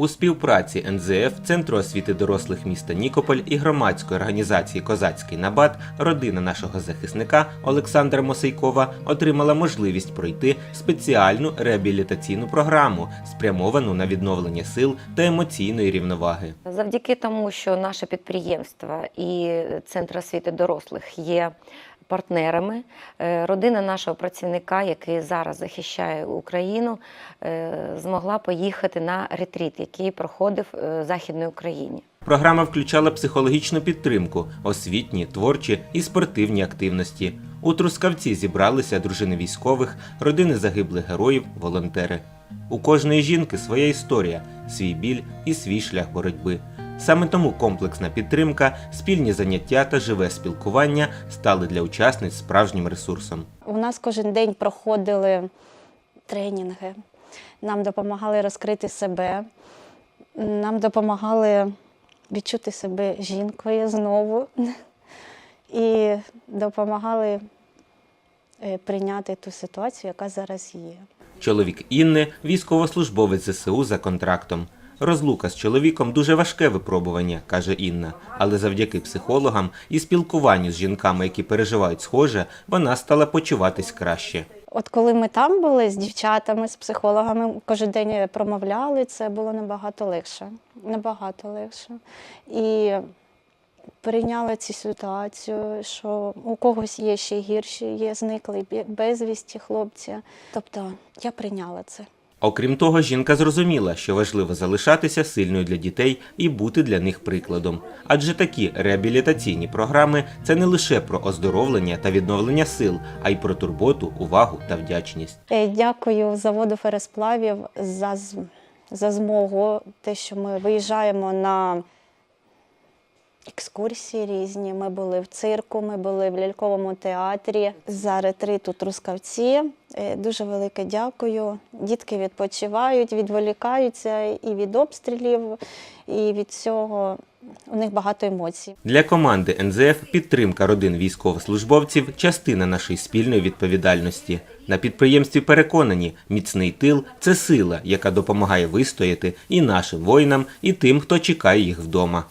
У співпраці НЗФ, Центру освіти дорослих міста Нікополь і громадської організації Козацький набат родина нашого захисника Олександра Мосейкова отримала можливість пройти спеціальну реабілітаційну програму, спрямовану на відновлення сил та емоційної рівноваги. Завдяки тому, що наше підприємство і центр освіти дорослих є партнерами, е, родина нашого працівника, який зараз захищає Україну, е, змогла поїхати на ретріт, який проходив е, в Західній Україні. Програма включала психологічну підтримку, освітні, творчі і спортивні активності. У Трускавці зібралися дружини військових, родини загиблих героїв, волонтери. У кожної жінки своя історія, свій біль і свій шлях боротьби. Саме тому комплексна підтримка, спільні заняття та живе спілкування стали для учасниць справжнім ресурсом. У нас кожен день проходили тренінги, нам допомагали розкрити себе, нам допомагали відчути себе жінкою знову і допомагали е, прийняти ту ситуацію, яка зараз є. Чоловік Інни військовослужбовець ЗСУ за контрактом. Розлука з чоловіком дуже важке випробування, каже Інна, але завдяки психологам і спілкуванню з жінками, які переживають схоже, вона стала почуватись краще. От коли ми там були з дівчатами, з психологами, кожен день промовляли, це було набагато легше. Набагато легше. І прийняла цю ситуацію, що у когось є ще гірші, є зникли безвісті хлопці. Тобто я прийняла це. Окрім того, жінка зрозуміла, що важливо залишатися сильною для дітей і бути для них прикладом. Адже такі реабілітаційні програми це не лише про оздоровлення та відновлення сил, а й про турботу, увагу та вдячність. Е, Дякую заводу фересплавів за, за змогу, те, що ми виїжджаємо на екскурсії різні. Ми були в цирку, ми були в ляльковому театрі. За ретрит у Трускавці. Е, Дуже велике дякую. Дітки відпочивають, відволікаються і від обстрілів, і від цього. У них багато емоцій. Для команди НЗФ підтримка родин військовослужбовців частина нашої спільної відповідальності. На підприємстві переконані, міцний тил це сила, яка допомагає вистояти і нашим воїнам, і тим, хто чекає їх вдома.